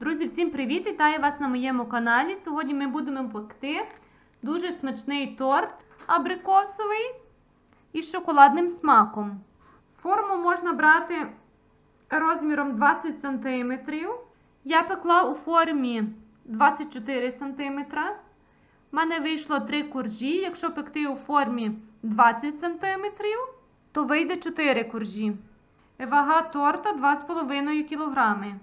Друзі, всім привіт! Вітаю вас на моєму каналі. Сьогодні ми будемо пекти дуже смачний торт абрикосовий із шоколадним смаком. Форму можна брати розміром 20 см. Я пекла у формі 24 см. У мене вийшло 3 коржі. Якщо пекти у формі 20 см, то вийде 4 коржі. Вага торта 2,5 кг.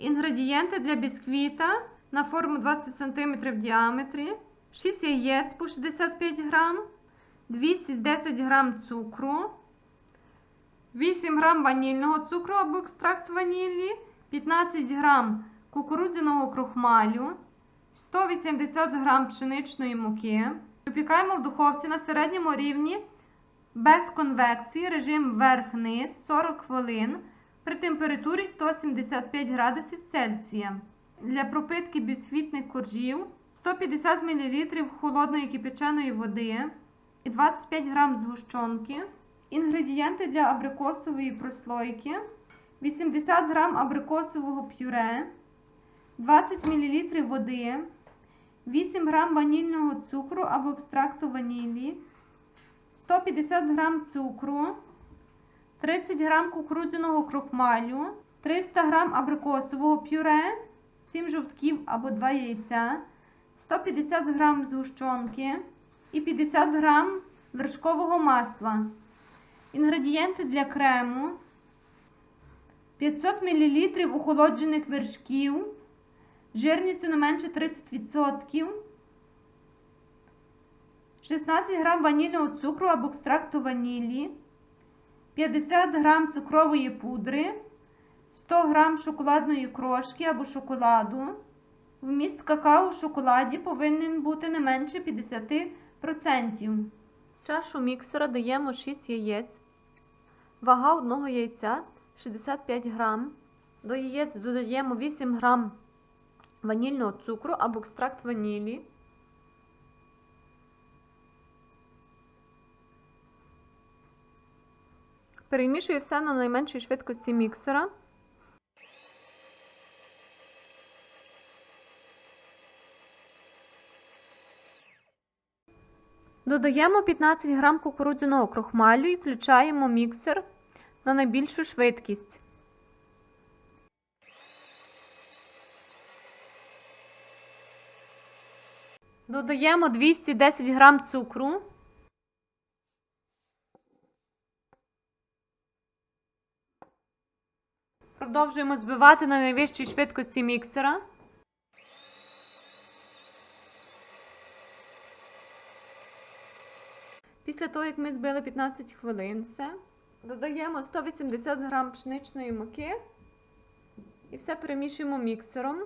Інгредієнти для бісквіта на форму 20 см в діаметрі, 6 яєць по 65 г, 210 г цукру, 8 г ванільного цукру або екстракт ванілі, 15 г кукурудзяного крохмалю, 180 г пшеничної муки. Випікаємо в духовці на середньому рівні без конвекції, режим вверх-низ 40 хвилин при температурі 175 градусів Цельсія. Для пропитки бісквітних коржів 150 мл холодної кипяченої води і 25 г згущенки. Інгредієнти для абрикосової прослойки: 80 г абрикосового пюре, 20 мл води, 8 г ванільного цукру або екстракту ванілі, 150 г цукру. 30 г кукурудзяного крохмалю, 300 г абрикосового пюре, 7 жовтків або 2 яйця, 150 г згущенки і 50 г вершкового масла. Інгредієнти для крему: 500 мл охолоджених вершків, жирністю не менше 30%, 16 г ванільного цукру або екстракту ванілі. 50 г цукрової пудри, 100 г шоколадної крошки або шоколаду. Вміст какао в шоколаді повинен бути не менше 50%. В чашу міксера даємо 6 яєць. Вага одного яйця 65 г. До яєць додаємо 8 г ванільного цукру або екстракт ванілі. Перемішую все на найменшій швидкості міксера. Додаємо 15 г кукурудзяного крохмалю і включаємо міксер на найбільшу швидкість. Додаємо 210 г цукру. Продовжуємо збивати на найвищій швидкості міксера. Після того, як ми збили 15 хвилин, все, додаємо 180 г пшеничної муки і все перемішуємо міксером.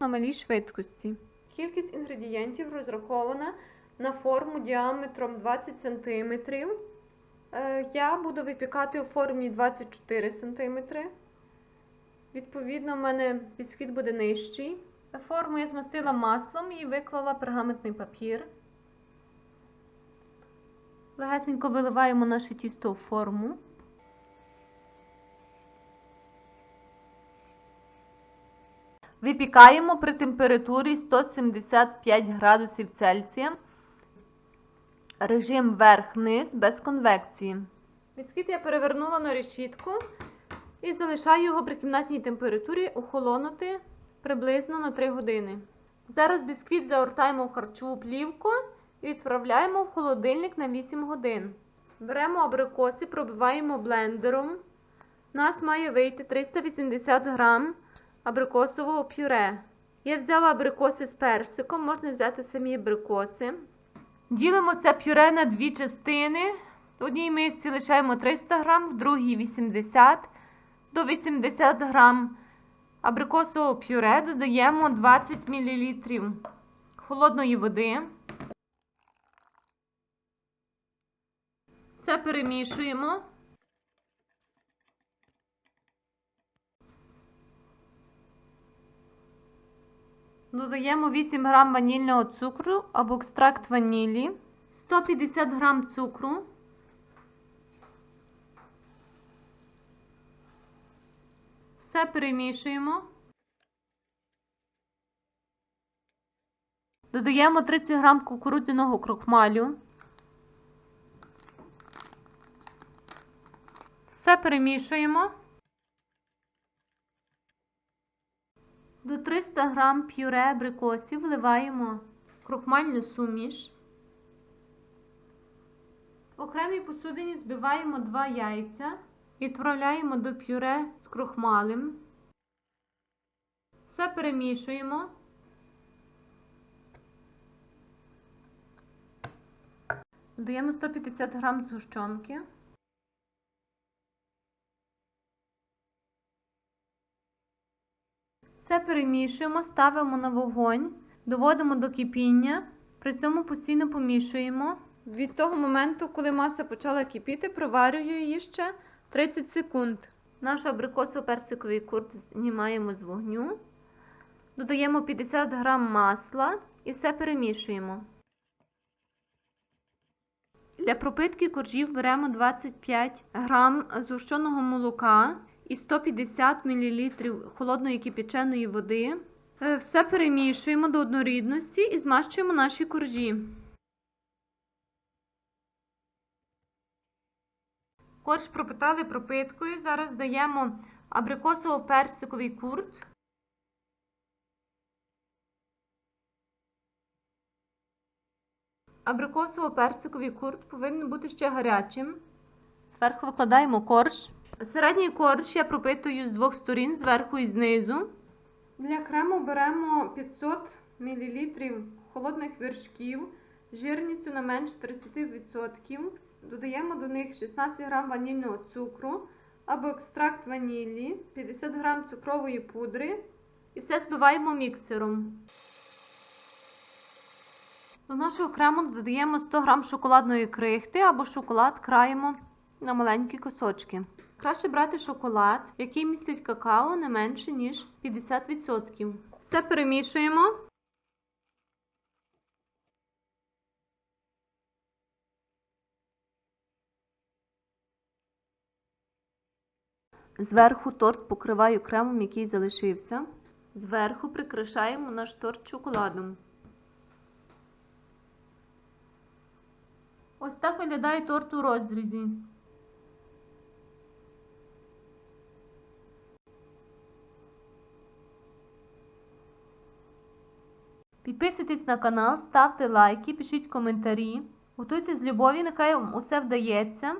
На малій швидкості. Кількість інгредієнтів розрахована на форму діаметром 20 см. Я буду випікати у формі 24 см. Відповідно, в мене підсхід буде нижчий. Форму я змастила маслом і виклала пергаментний папір. Легесенько виливаємо наше тісто в форму. Випікаємо при температурі 175 градусів Цельсія. Режим верх-низ без конвекції. Бісквіт я перевернула на решітку і залишаю його при кімнатній температурі охолонути приблизно на 3 години. Зараз бісквіт загортаємо в харчову плівку і відправляємо в холодильник на 8 годин. Беремо абрикоси, пробиваємо блендером. У нас має вийти 380 грам абрикосового пюре. Я взяла абрикоси з персиком, можна взяти самі абрикоси. Ділимо це пюре на дві частини. В одній мисці лишаємо 300 грам, в другій 80 до 80 грам абрикосового пюре додаємо 20 мл холодної води. Все перемішуємо. Додаємо 8 г ванільного цукру або екстракт ванілі, 150 г цукру, Все перемішуємо. Додаємо 30 грам кукурудзяного крохмалю. Все перемішуємо. До 300 грам пюре абрикосів вливаємо крохмальну суміш. В окремій посудині збиваємо 2 яйця. Відправляємо до пюре з крохмалем. Все перемішуємо. Додаємо 150 грам згущенки. Все перемішуємо, ставимо на вогонь, доводимо до кипіння, при цьому постійно помішуємо. Від того моменту, коли маса почала кипіти, проварюю її ще 30 секунд. Наш абрикосово-персиковий курт знімаємо з вогню, додаємо 50 грам масла і все перемішуємо. Для пропитки коржів беремо 25 грам згущеного молока і 150 мл холодної кипяченої води. Е, Все перемішуємо до однорідності і змащуємо наші коржі. Корж пропитали пропиткою. Зараз даємо абрикосово-персиковий курт. Абрикосово-персиковий курт повинен бути ще гарячим. Зверху викладаємо корж. Середній корж я пропитую з двох сторін, зверху і знизу. Для крему беремо 500 мл холодних вершків жирністю не менше 30%. Додаємо до них 16 г ванільного цукру або екстракт ванілі, 50 г цукрової пудри і все збиваємо міксером. До нашого крему додаємо 100 г шоколадної крихти або шоколад краємо на маленькі кусочки. Краще брати шоколад, який містить какао не менше, ніж 50%. Все перемішуємо. Зверху торт покриваю кремом, який залишився. Зверху прикрашаємо наш торт шоколадом. Ось так виглядає торт у розрізі. Підписуйтесь на канал, ставте лайки, пишіть коментарі. Готуйте з любові, нехай вам усе вдається.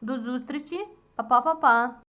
До зустрічі, Па-па-па-па!